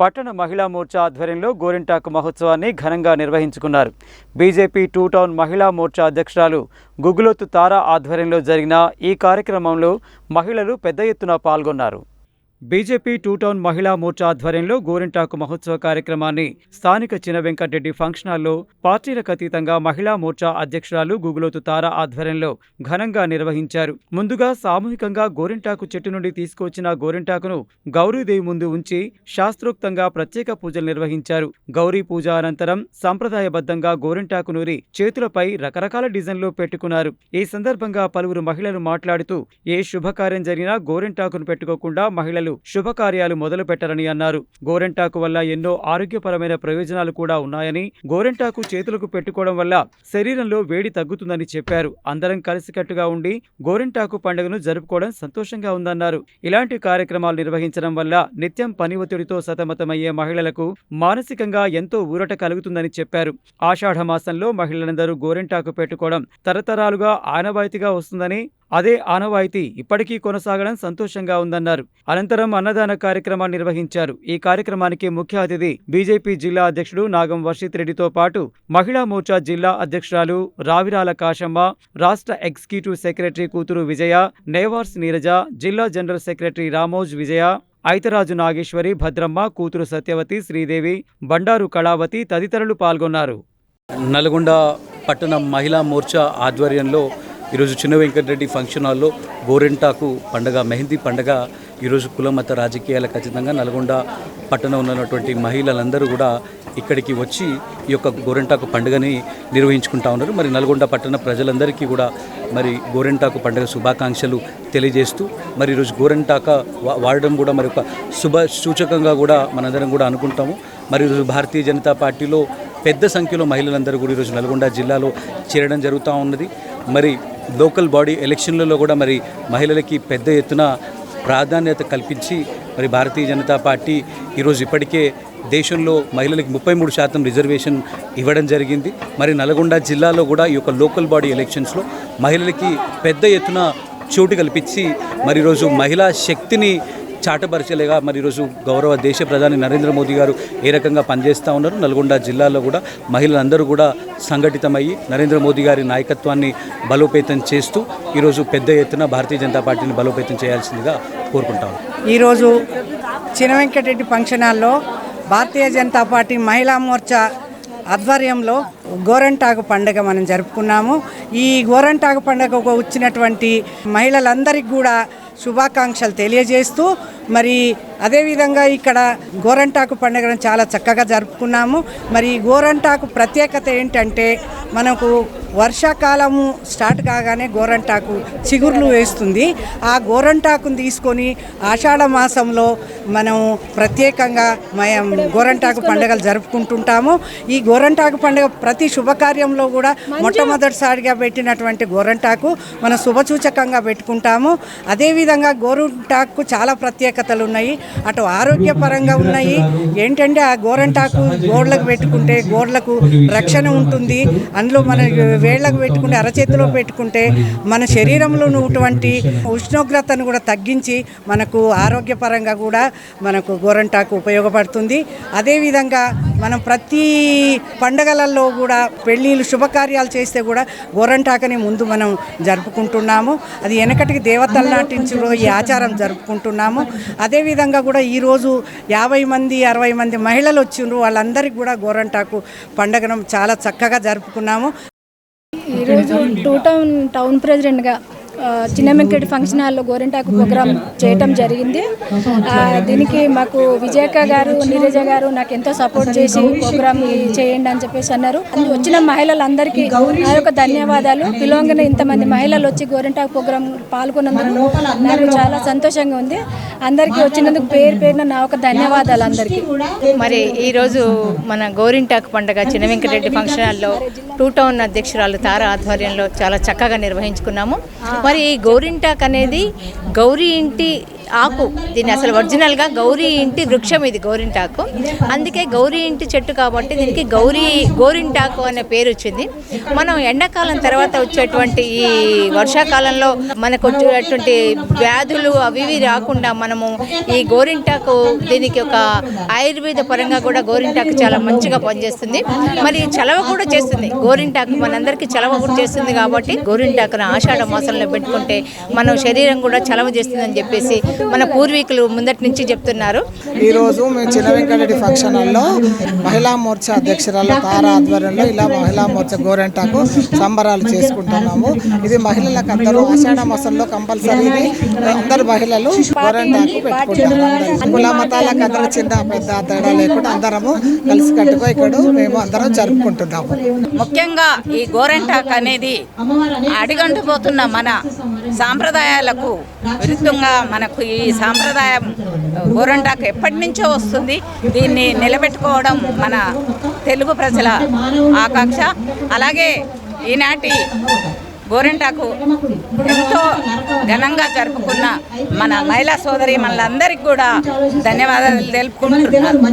పట్టణ మహిళా మోర్చా ఆధ్వర్యంలో గోరింటాకు మహోత్సవాన్ని ఘనంగా నిర్వహించుకున్నారు. బీజేపీ టూ టౌన్ మహిళా మోర్చా అధ్యక్షురాలు గుగులోతు తారా ఆధ్వర్యంలో జరిగిన ఈ కార్యక్రమంలో మహిళలు పెద్ద ఎత్తున పాల్గొన్నారు. బీజేపీ టూ టౌన్ మహిళా మోర్చా ఆధ్వర్యంలో గోరింటాకు మహోత్సవ కార్యక్రమాన్ని స్థానిక చిన వెంకటరెడ్డి ఫంక్షన్ హాల్లో పార్టీలకు అతీతంగా మహిళా మోర్చా అధ్యక్షురాలు గుగులోతు తారా ఆధ్వర్యంలో ఘనంగా నిర్వహించారు. ముందుగా సామూహికంగా గోరింటాకు చెట్టు నుండి తీసుకొచ్చిన గోరింటాకును గౌరీదేవి ముందు ఉంచి శాస్త్రోక్తంగా ప్రత్యేక పూజలు నిర్వహించారు. గౌరీ పూజ అనంతరం సంప్రదాయబద్ధంగా గోరింటాకు నూరి చేతులపై రకరకాల డిజైన్లు పెట్టుకున్నారు. ఈ సందర్భంగా పలువురు మహిళలు మాట్లాడుతూ ఏ శుభకార్యం జరిగినా గోరింటాకును పెట్టుకోకుండా మహిళలు శుభకార్యాలు మొదలు పెట్టరని అన్నారు. గోరెంటాకు వల్ల ఎన్నో ఆరోగ్యపరమైన ప్రయోజనాలు కూడా ఉన్నాయని గోరెంటాకు చేతులకు పెట్టుకోవడం వల్ల శరీరంలో వేడి తగ్గుతుందని చెప్పారు. అందరం కలిసికట్టుగా ఉండి గోరెంటాకు పండుగను జరుపుకోవడం సంతోషంగా ఉందన్నారు. ఇలాంటి కార్యక్రమాలు నిర్వహించడం వల్ల నిత్యం పని ఒత్తిడితో సతమతమయ్యే మహిళలకు మానసికంగా ఎంతో ఊరట కలుగుతుందని చెప్పారు. ఆషాఢమాసంలో మహిళలందరూ గోరెంటాకు పెట్టుకోవడం తరతరాలుగా ఆనవాయితీగా వస్తుందని అదే ఆనవాయితీ. ఇప్పటికీ కొనసాగడం సంతోషంగా ఉందన్నారు. అనంతరం అన్నదాన కార్యక్రమాన్ని నిర్వహించారు. ఈ కార్యక్రమానికి ముఖ్య అతిథి బీజేపీ జిల్లా అధ్యక్షుడు నాగం వర్షిత్ రెడ్డితో పాటు మహిళా మోర్చా జిల్లా అధ్యక్షురాలు రావిరాల కాశమ్మ రాష్ట్ర ఎగ్జిక్యూటివ్ సెక్రటరీ కూతురు విజయ నేవార్స్ నీరజ జిల్లా జనరల్ సెక్రటరీ రామోజ్ విజయ ఐతరాజు నాగేశ్వరి భద్రమ్మ కూతురు సత్యవతి శ్రీదేవి బండారు కళావతి తదితరులు పాల్గొన్నారు. నల్గొండ పట్టణం మహిళా మోర్చా ఆధ్వర్యంలో ఈరోజు చిన్న వెంకటరెడ్డి ఫంక్షన్ హాల్లో గోరెంటాకు పండగ మెహందీ పండగ. ఈరోజు కులమత రాజకీయాల ఖచ్చితంగా నల్గొండ పట్టణం ఉన్నటువంటి మహిళలందరూ కూడా ఇక్కడికి వచ్చి ఈ యొక్క గోరెంటాకు పండుగని నిర్వహించుకుంటా ఉన్నారు. మరి నల్గొండ పట్టణ ప్రజలందరికీ కూడా మరి గోరెంటాకు పండుగ శుభాకాంక్షలు తెలియజేస్తూ మరి ఈరోజు గోరెంటాక వా- వాడడం కూడా మరి ఒక శుభ సూచకంగా కూడా మనందరం కూడా అనుకుంటాము. మరి ఈరోజు భారతీయ జనతా పార్టీలో పెద్ద సంఖ్యలో మహిళలందరూ కూడా ఈరోజు నల్గొండ జిల్లాలో చేరడం జరుగుతూ ఉన్నది. మరి లోకల్ బాడీ ఎలక్షన్లలో కూడా మరి మహిళలకి పెద్ద ఎత్తున ప్రాధాన్యత కల్పించి మరి భారతీయ జనతా పార్టీ ఈరోజు ఇప్పటికే దేశంలో మహిళలకు ముప్పై మూడు శాతం రిజర్వేషన్ ఇవ్వడం జరిగింది. మరి నల్గొండ జిల్లాలో కూడా ఈ యొక్క లోకల్ బాడీ ఎలక్షన్స్లో మహిళలకి పెద్ద ఎత్తున చోటు కల్పించి మరి ఈరోజు మహిళా శక్తిని చాటపరచలేగా మరి ఈరోజు గౌరవ దేశ ప్రధాని నరేంద్ర మోదీ గారు ఏ రకంగా పనిచేస్తూ ఉన్నారు నల్గొండ జిల్లాలో కూడా మహిళలందరూ కూడా సంఘటితమయ్యి నరేంద్ర మోదీ గారి నాయకత్వాన్ని బలోపేతం చేస్తూ ఈరోజు పెద్ద ఎత్తున భారతీయ జనతా పార్టీని బలోపేతం చేయాల్సిందిగా కోరుకుంటాము ఈరోజు చిన వెంకటరెడ్డి ఫంక్షన్ హాల్లో భారతీయ జనతా పార్టీ మహిళా మోర్చా ఆధ్వర్యంలో గోరంటాకు పండుగ మనం జరుపుకున్నాము. ఈ గోరంటాకు పండుగకు వచ్చినటువంటి మహిళలందరికీ కూడా శుభాకాంక్షలు తెలియజేస్తూ మరి అదేవిధంగా ఇక్కడ గోరంటాకు పండుగను చాలా చక్కగా జరుపుకున్నాము. మరి గోరంటాకు ప్రత్యేకత ఏంటంటే మనకు వర్షాకాలము స్టార్ట్ కాగానే గోరంటాకు చిగుర్లు వేస్తుంది. ఆ గోరంటాకును తీసుకొని ఆషాఢ మాసంలో మనం ప్రత్యేకంగా మయం గోరంటాకు పండుగలు జరుపుకుంటుంటాము. ఈ గోరంటాకు పండుగ ప్రతి శుభకార్యంలో కూడా మొట్టమొదటిసారిగా పెట్టినటువంటి గోరంటాకు మనం శుభసూచకంగా పెట్టుకుంటాము. అదేవిధంగా గోరంటాకు చాలా ప్రత్యేకతలు ఉన్నాయి. అటు ఆరోగ్యపరంగా ఉన్నాయి. ఏంటంటే ఆ గోరంటాకు గోడలకు పెట్టుకుంటే గోడలకు రక్షణ ఉంటుంది. అందులో మన వేళ్ళకు పెట్టుకుంటే అరచేతిలో పెట్టుకుంటే మన శరీరంలో ఉన్నటువంటి ఉష్ణోగ్రతను కూడా తగ్గించి మనకు ఆరోగ్యపరంగా కూడా మనకు గోరంటాకు ఉపయోగపడుతుంది. అదేవిధంగా మనం ప్రతి పండగలలో కూడా పెళ్ళిళ్ళు శుభకార్యాలు చేస్తే కూడా గోరంటాకని ముందు మనం జరుపుకుంటున్నాము. అది వెనకటికి దేవతలు నాటించడం ఈ ఆచారం జరుపుకుంటున్నాము. అదేవిధంగా కూడా ఈరోజు యాభై మంది అరవై మంది మహిళలు వచ్చిండ్రు. వాళ్ళందరికీ కూడా గోరంటాకు పండగను చాలా చక్కగా జరుపుకున్నాము. ఈరోజు టూ టౌన్ టౌన్ ప్రెసిడెంట్గా చిన్న వెంకటి ఫంక్షన్ హాల్లో గోరింటాకు ప్రోగ్రామ్ చేయటం జరిగింది. దీనికి మాకు విజేక గారు నీరజ గారు నాకు ఎంతో సపోర్ట్ చేసి ప్రోగ్రామ్ చేయండి అని చెప్పేసి అన్నారు. వచ్చిన మహిళలందరికీ నా యొక్క ధన్యవాదాలు. పిలవంగానే ఇంతమంది మహిళలు వచ్చి గోరింటాకు ప్రోగ్రామ్ పాల్గొన్నందుకు నాకు చాలా సంతోషంగా ఉంది. అందరికీ వచ్చినందుకు పేరు పేరున నా యొక్క ధన్యవాదాలు అందరికీ. మరి ఈరోజు మన గోరింటాకు పండుగ చిన్న వెంకటరెడ్డి ఫంక్షన్ హాల్లో టూ టౌన్ అధ్యక్షురాలు తార ఆధ్వర్యంలో చాలా చక్కగా నిర్వహించుకున్నాము. మరి ఈ గౌరింటాక్ అనేది గౌరీ ఇంటి ఆకు. దీని అసలు ఒరిజినల్గా గౌరీ ఇంటి వృక్షం ఇది గోరింటాకు. అందుకే గౌరీ ఇంటి చెట్టు కాబట్టి దీనికి గౌరీ గోరింటాకు అనే పేరు వచ్చింది. మనం ఎండాకాలం తర్వాత వచ్చేటువంటి ఈ వర్షాకాలంలో మనకు వచ్చేటువంటి వ్యాధులు అవి ఇవి రాకుండా మనము ఈ గోరింటాకు దీనికి ఒక ఆయుర్వేద పరంగా కూడా గోరింటాకు చాలా మంచిగా పనిచేస్తుంది. మరి చలవ కూడా చేస్తుంది. గోరింటాకు మనందరికీ చలవ కూడా చేస్తుంది కాబట్టి గోరింటాకును ఆషాఢ మాసంలో పెట్టుకుంటే మనం శరీరం కూడా చలవ చేస్తుందని చెప్పేసి మన పూర్వీకులు ముందటి నుంచి చెప్తున్నారు. ఈరోజు మేము చిన్న వెంకటరెడ్డి ఫంక్షన్ హాల్లో మహిళా మోర్చా అధ్యక్షురాలు తారా ఆధ్వర్యంలో ఇలా మహిళా మోర్చా గోరెంటాకు సంబరాలు చేసుకుంటున్నాము. ఇది మహిళలకు అందరూ ఆషాఢ మాసంలో కంపల్సరీ. ఇది అందరు మహిళలు గోరెంటాకు పెట్టుకుంటారు. కుల మతాలకు అందరూ చిన్న పెద్ద తేడా లేకుండా అందరము కలిసి కట్టుకో ఇక్కడ మేము అందరం జరుపుకుంటున్నాము. ముఖ్యంగా ఈ గోరెంటాక్ అనేది అడిగంటిపోతున్న మన సాంప్రదాయాలకు విరుద్ధంగా మనకు ఈ ఈ సాంప్రదాయం గోరంటాకు ఎప్పటి నుంచో వస్తుంది. దీన్ని నిలబెట్టుకోవడం మన తెలుగు ప్రజల ఆకాంక్ష. అలాగే ఈనాటి గోరింటాకు ఎంతో ఘనంగా జరుపుకున్న మన మహిళా సోదరి మనందరికీ కూడా ధన్యవాదాలు తెలుపుకుంటున్నాను.